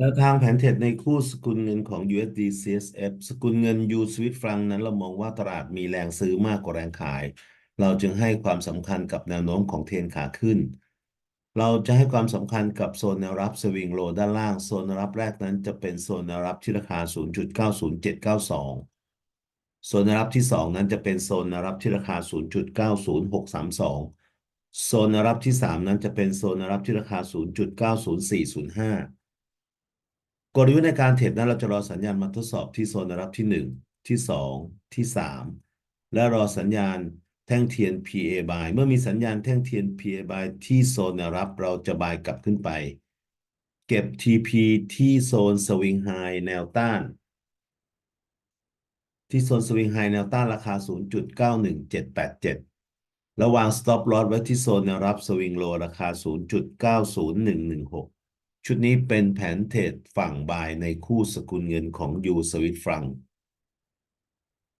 แนวทางแผนเทรดในคู่สกุลเงินของ USD CSF สกุลเงิน U สวิตฟรังนั้นเรามองว่าตลาดมีแรงซื้อมากกว่าแรงขาย เราจึงให้ความสำคัญกับแนวโน้มของเทรนขาขึ้น เราจะให้ความสำคัญกับโซนแนวรับสวิงโลด้านล่าง โซนแนวรับแรกนั้นจะเป็นโซนแนวรับที่ราคา 0.90792 โซนแนวรับที่ 2 นั้นจะเป็นโซนแนวรับที่ราคา 0.90632 โซนแนวรับที่ 3 นั้นจะเป็นโซนแนวรับที่ราคา 0.90405 กลยุทธ์ในการเทรดนั้นเราจะรอสัญญาณมาทดสอบที่โซนแนวรับที่ 1 ที่ 2 ที่ 3 และรอสัญญาณแท่งเทียน PA buy เมื่อมีสัญญาณแท่งเทียน PA buy ที่โซนแนวรับเราจะ buy กลับขึ้นไป เก็บ TP ที่โซนสวิงไฮแนวต้าน ที่โซนสวิงไฮแนวต้านราคา 0.91787 ระวาง stop loss ไว้ที่โซนแนวรับสวิงโลราคา 0.90116 ชุดนี้เป็นแผนเทรดฝั่งบายในคู่สกุลเงินของยูสวิตฟรัง